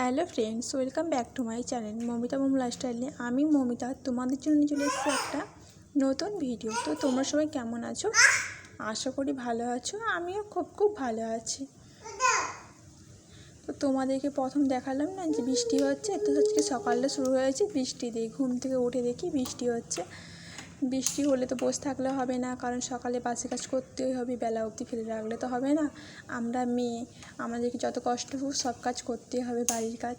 Hello friends, welcome back to my channel Momita Mom লাইফস্টাইলে আমি মমিতা, তোমাদের জন্য নিয়ে চলে এসেছি একটা নতুন ভিডিও তো তোমরা সবাই কেমন আছো? আশা করি ভালো আছো, আমিও খুব খুব ভালো আছি। তো তোমাদেরকে প্রথম দেখালাম না যে বৃষ্টি হচ্ছে, তো আজকে সকালে শুরু হয়েছে বৃষ্টি দিয়ে। ঘুম থেকে উঠে দেখি বৃষ্টি হচ্ছে। বৃষ্টি হলে তো বসে থাকলে হবে না, কারণ সকালে বাসে কাজ করতেই হবে, বেলা অবধি ফেলে রাখলে তো হবে না। আমরা মেয়ে, আমাদেরকে যত কষ্ট হোক সব কাজ করতেই হবে বাড়ির কাজ।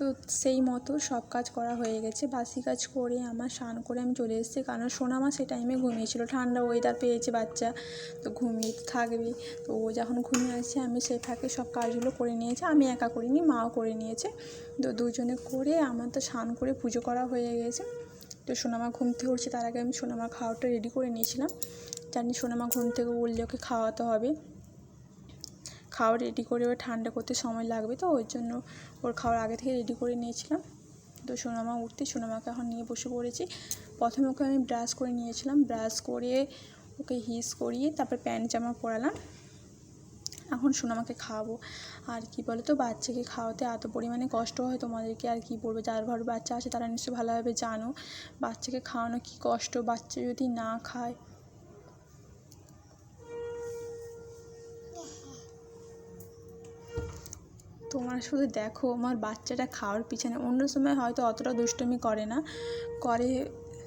তো সেই মতো সব কাজ করা হয়ে গেছে। বাসি কাজ করে আমার স্নান করে আমি চলে এসেছি, কারণ সোনামা সেই টাইমে ঘুমিয়েছিল। ঠান্ডা ওয়েদার পেয়েছে বাচ্চা, তো ঘুমিয়ে তো থাকবেই তো ও যখন ঘুমিয়ে আসছে আমি সেই ফাঁকে সব কাজগুলো করে নিয়েছি। আমি একা করিনি, মাও করে নিয়েছে। তো দুজনে করে আমার তো স্নান করে পুজো করা হয়ে গেছে। তো সোনামা ঘুম থেকে উঠছে, তার আগে আমি সোনামা খাওয়াটা রেডি করে নিয়েছিলাম। জানি সোনামা ঘুম থেকে উঠলে ওকে খাওয়াতে হবে। খাওয়া রেডি করে ওর ঠান্ডা করতে সময় লাগবে তো ওই জন্য ওর খাওয়ার আগে থেকে রেডি করে নিয়েছিলাম। তো সোনামা উঠতে, সোনামাকে এখন নিয়ে বসে পড়েছি। প্রথমে ওকে আমি ব্রাশ করে নিয়েছিলাম ব্রাশ করে ওকে হিস করিয়ে তারপর প্যান্ট জামা পরালাম। এখন সোনামাকে খাওয়াবো। আর কি বলো তো বাচ্চাকে খাওয়াতে এত পরিমাণে কষ্ট হয় তোমাদেরকে, আর কি বলব? যার ঘর বাচ্চা আছে তারা নিশ্চয়ই ভালোভাবে জানো। বাচ্চাকে খাওয়ানো কী কষ্ট? বাচ্চা যদি না খায় তোমরা শুধু দেখো, আমার বাচ্চাটা খাওয়ার পিছনে। অন্য সময় হয়তো অতটা দুষ্টুমি করে না। করে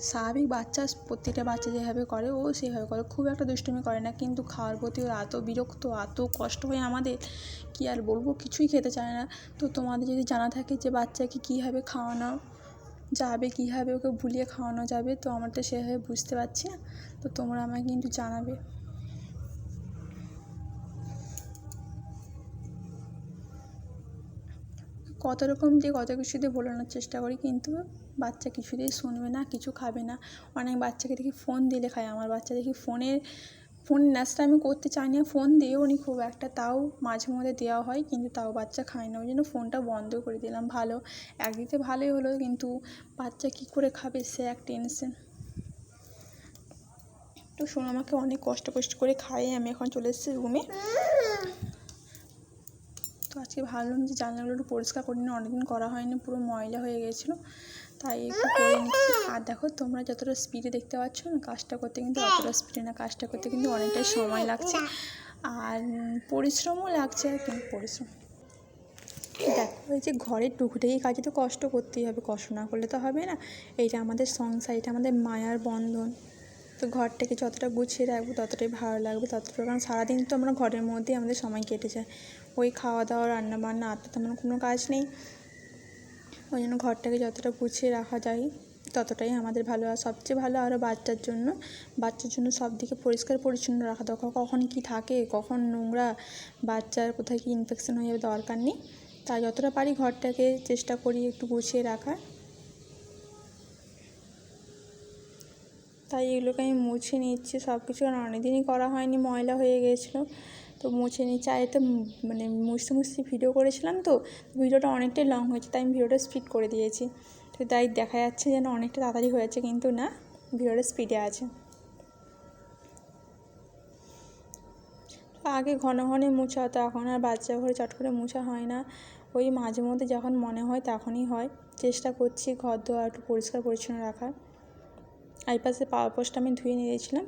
স্বাভাবিক বাচ্চা, প্রত্যেকটা বাচ্চা যেভাবে করে, ও সেভাবে করে। খুব একটা দুষ্টুমি করে না, কিন্তু খাওয়ার প্রতি ওর এত বিরক্ত, এত কষ্ট হয় আমাদের কী আর বলব? কিছুই খেতে চায় না। তো তোমাদের যদি জানা থাকে যে বাচ্চাকে কীভাবে খাওয়ানো যাবে, কীভাবে ওকে ভুলিয়ে খাওয়ানো যাবে, তো আমার তো সেভাবে বুঝতে পারছি না। তো তোমরা আমাকে কিন্তু জানাবে। কত রকম দিয়ে কত কিছু দিয়ে বোলানোর চেষ্টা করি, কিন্তু বাচ্চা কিছুতেই শুনবে না, কিছু খাবে না। অনেক বাচ্চাকে দেখি ফোন দিলে খায়। আমার বাচ্চা দেখি ফোনের ফোন নেশাটা আমি করতে চাই না ফোন দিয়েও নি খুব একটা, তাও মাঝে মধ্যে দেওয়া হয়, কিন্তু তাও বাচ্চা খায় না। ওই জন্য ফোনটা বন্ধ করে দিলাম, ভালো। একদিকে ভালোই হলো, কিন্তু বাচ্চা কী করে খাবে সে এক টেনশন তো শোনো, আমাকে অনেক কষ্ট কষ্ট করে খাইয়ে আমি এখন চলে এসেছি রুমে তো আজকে ভাবলাম যে জানলাগুলো একটু পরিষ্কার করে নিই, অনেকদিন করা হয়নি, পুরো ময়লা হয়ে গেছিল। তাই একটু করে নিচ্ছি। আর দেখো, তোমরা যতটা স্পিডে দেখতে পাচ্ছ, না, কাজটা করতে কিন্তু অতটা স্পিডে না, কাজটা করতে কিন্তু অনেকটাই সময় লাগছে। আর পরিশ্রমও লাগছে আর কিন্তু পরিশ্রম। দেখো, এই যে ঘরের টুকটাই কাজে তো কষ্ট করতেই হবে, কষ্ট না করলে তো হবে না। এইটা আমাদের সংসার এটা আমাদের মায়ার বন্ধন। তো ঘরটাকে যতটা গুছিয়ে রাখব, ততটাই ভালো লাগবে, ততটা কারণ সারাদিন তো আমরা ঘরের মধ্যেই আমাদের সময় কেটে যায়। ওই খাওয়া দাওয়া রান্না বান্না আর তো তেমন কোনো কাজ নেই। ওই জন্য ঘরটাকে যতটা গুছিয়ে রাখা যায়, ততটাই আমাদের ভালো। আর সবচেয়ে ভালো আরও বাচ্চার জন্য বাচ্চার জন্য সব দিকে পরিষ্কার পরিচ্ছন্ন রাখা দরকার। কখন কী থাকে, কখন নোংরা, বাচ্চার কোথায় কী ইনফেকশন হয়ে যাবে দরকার নেই। তাই যতটা পারি ঘরটাকে চেষ্টা করি একটু গুছিয়ে রাখার। তাই এগুলোকে আমি মুছে নিচ্ছি। সব কিছু কারণ অনেকদিনই করা হয়নি, ময়লা হয়ে গিয়েছিল তো মুছে নিচ্ছি আর এতে মানে মুছতে মুছতে ভিডিও করেছিলাম তো, ভিডিওটা অনেকটাই লং হয়েছে, তাই আমি ভিডিওটা স্পিড করে দিয়েছি। তো তাই দেখা যাচ্ছে যেন অনেকটা তাড়াতাড়ি হয়েছে, কিন্তু না, ভিডিওটা স্পিডে আছে। আগে ঘন ঘনে মোছা হতো, এখন আর বাচ্চা ঘরে চট করে মোছা হয় না। ওই মাঝে মধ্যে যখন মনে হয় তখনই হয়। চেষ্টা করছি ঘর দোয়ার একটু পরিষ্কার পরিচ্ছন্ন রাখার। এই পাশে পাওয়ার আমি ধুয়ে নিয়েছিলাম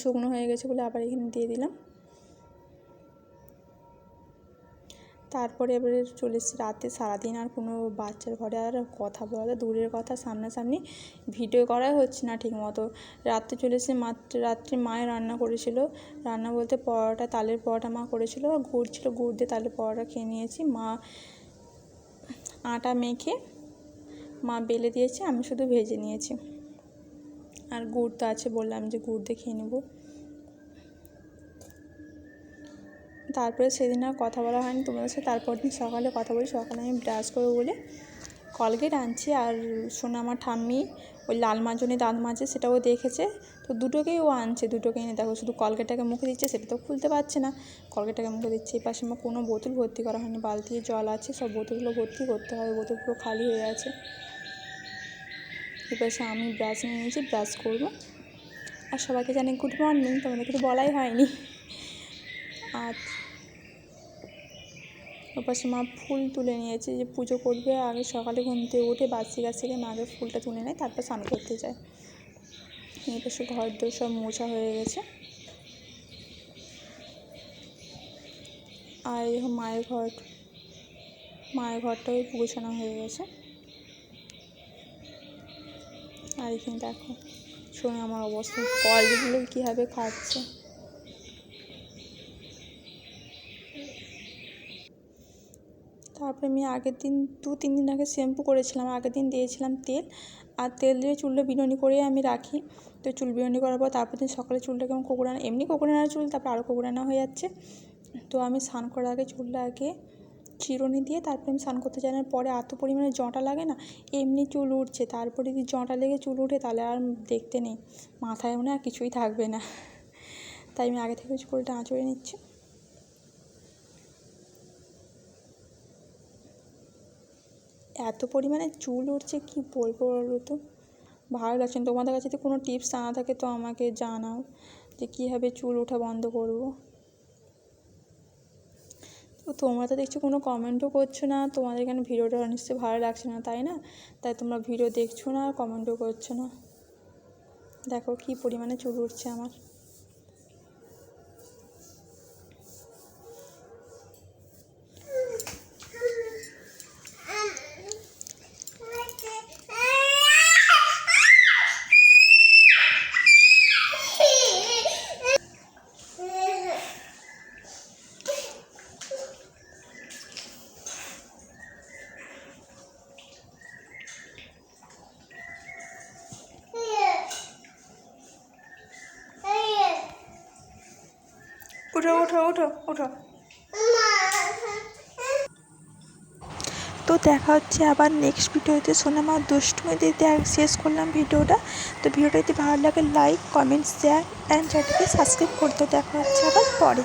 শুকনো হয়ে গেছে বলে আবার এখানে দিয়ে দিলাম। তারপরে এবারে চলে এসেছি রাতে, সারাদিন আর কোনো বাচ্চার ঘরে আর কথা বলা দূরের কথা সামনাসামনি ভিডিও করাই হচ্ছে না ঠিক মতো রাত্রে চলে এসে মাত্র, রাত্রে মায়ের রান্না করেছিল। রান্না বলতে পরোটা, তালের পরোটা মা করেছিল গুড় ছিল, গুড় দিয়ে তালের পরোটা খেয়ে নিয়েছি। মা আটা মেখে, মা বেলে দিয়েছে, আমি শুধু ভেজে নিয়েছি। আর গুড় তো আছে বললাম যে গুড় দিয়ে খেয়ে নেব। তারপরে সেদিন আর কথা বলা হয়নি তোমাদের সাথে, তারপর দিন সকালে কথা বলি, সকালে আমি ব্রাশ করব বলে কলগেট আনছি আর শোনো আমার ঠাম্মি ওই লাল মাজনে দাঁত মাজে সেটাও দেখেছে, তো দুটোকেই ও আনছে দুটোকে এনে দেখো শুধু কলগেটটাকে মুখে দিচ্ছে সেটা তো খুলতে পারছে না, কলগেটটাকে মুখে দিচ্ছে, এই পাশে আমার কোনো বোতল ভর্তি করা হয়নি বালতি জল আছে, সব বোতলগুলো ভর্তি করতে হবে, বোতল পুরো খালি হয়ে আছে। এই পাশে আমি ব্রাশ নিয়ে নিয়েছি ব্রাশ করব। আর সবাইকে জানি গুড মর্নিং তোমাদেরকে তো বলাই হয়নি। আর ওপাশে মা ফুল তুলে নিয়েছে, যে পুজো করবে, আগে সকালে ঘুম থেকে উঠে বাসি গাছ থেকে মাকে ফুলটা তুলে নেয়, তারপর স্নান করতে যায়। এই পাশে ঘর দোর সব মোছা হয়ে গেছে। আর মায়ের ঘর মায়ের ঘরটাও গোছানো হয়ে গেছে। আর এখানে দেখো, শোনো আমার অবস্থা, কলগুলো কীভাবে খাচ্ছে। তারপরে আমি আগের দিন, দু, তিন দিন আগে শ্যাম্পু করেছিলাম, আগের দিন দিয়েছিলাম তেল, আর তেল দিয়ে চুলটা বিনুনি করে আমি রাখি। তো চুল বিনুনি করার পর তারপর দিন সকালে চুলটা কেমন কোকড়ানো এমনি কোকড়ানো চুল, তারপর আরও কোকড়ানো হয়ে যাচ্ছে। তো আমি স্নান করার আগে চুলটা আগে চিরুনি দিয়ে তারপরে আমি স্নান করতে যাই না পরে এত পরিমাণে জঁটা লাগে না, এমনি চুল উঠছে তারপরে যদি জঁটা লেগে চুল উঠে, তাহলে আর দেখতে নেই। মাথায় মনে আর কিছুই থাকবে না। তাই আমি আগে থেকে চুলটা আঁচড়ে নিচ্ছি। এত পরিমাণে চুল উঠছে কি বলব বলো তো? ভালো লাগছে না। তোমাদের কাছে যদি কোনো টিপস জানা থাকে, তো আমাকে জানাও যে কীভাবে চুল ওঠা বন্ধ করব। তোমরা তো দেখছি কোনো কমেন্টও করছ না। তোমাদের এখানে ভিডিওটা নিশ্চয়ই ভালো লাগছে না, তাই না? তাই তোমরা ভিডিও দেখছ না আর কমেন্টও করছ না। দেখো কী পরিমাণে চুল উঠছে আমার। উঠো উঠো উঠো উঠো। তো দেখা হচ্ছে আবার নেক্সট ভিডিওতে। সোনামা দুষ্টুমিতে শেষ করলাম ভিডিওটা। তো ভিডিওটা যদি ভালো লাগে লাইক কমেন্টস শেয়ার অ্যান্ড চ্যানেলকে সাবস্ক্রাইব করতে। দেখা হচ্ছে আবার পরে।